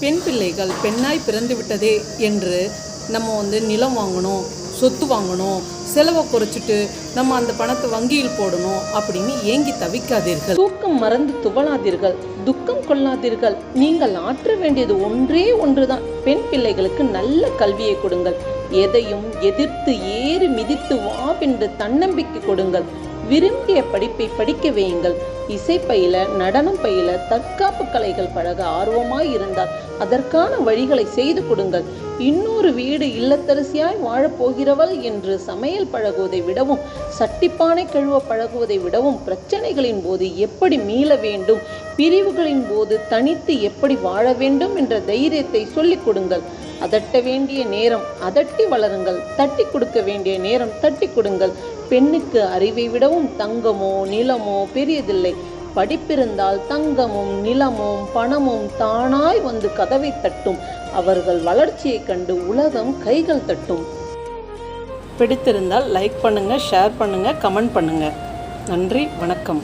பெண் பிள்ளைகள் பெண்ணாய் பிறந்து விட்டதே என்று நம்ம வந்து நிலம் வாங்கணும் சொத்து வாங்கணும் செலவை குறைச்சிட்டு நம்ம அந்த பணத்தை வங்கியில் போடணும் அப்படின்னு ஏங்கி தவிக்காதீர்கள். தூக்கம் மறந்து துவளாதீர்கள் துக்கம் கொள்ளாதீர்கள். நீங்கள் ஆற்ற வேண்டியது ஒன்றே ஒன்றுதான். பெண் பிள்ளைகளுக்கு நல்ல கல்வியை கொடுங்கள். எதையும் எதிர்த்து ஏறி மிதித்து வா என்று தன்னம்பிக்கை கொடுங்கள். விரும்பிய படிப்பை படிக்க வையுங்கள். இசை பயில நடனம் பயில தற்காப்பு கலைகள் பழக ஆர்வமாய் இருந்தால் அதற்கான வழிகளை செய்து கொடுங்கள். இன்னொரு வீடு இல்லத்தரசியாய் வாழப்போகிறவள் என்று சமையல் பழகுவதை விடவும் சட்டிப்பானை கழுவ பழகுவதை விடவும் பிரச்சனைகளின் போது எப்படி மீள வேண்டும் பிரிவுகளின் போது தனித்து எப்படி வாழ வேண்டும் என்ற தைரியத்தை சொல்லிக் கொடுங்கள். அதட்ட வேண்டிய நேரம் அதட்டி வளருங்கள். தட்டி கொடுக்க வேண்டிய நேரம் தட்டி கொடுங்கள். பெண்ணுக்கு அறிவை விடவும் தங்கமோ நிலமோ பெரியதில்லை. படிப்பிருந்தால் தங்கமும் நிலமும் பணமும் தானாய் வந்து கதவை தட்டும். அவர்கள் வளர்ச்சியைக் கண்டு உலகம் கைகள் தட்டும். பிடித்திருந்தால் லைக் பண்ணுங்கள் ஷேர் பண்ணுங்கள் கமெண்ட் பண்ணுங்கள் நன்றி வணக்கம்.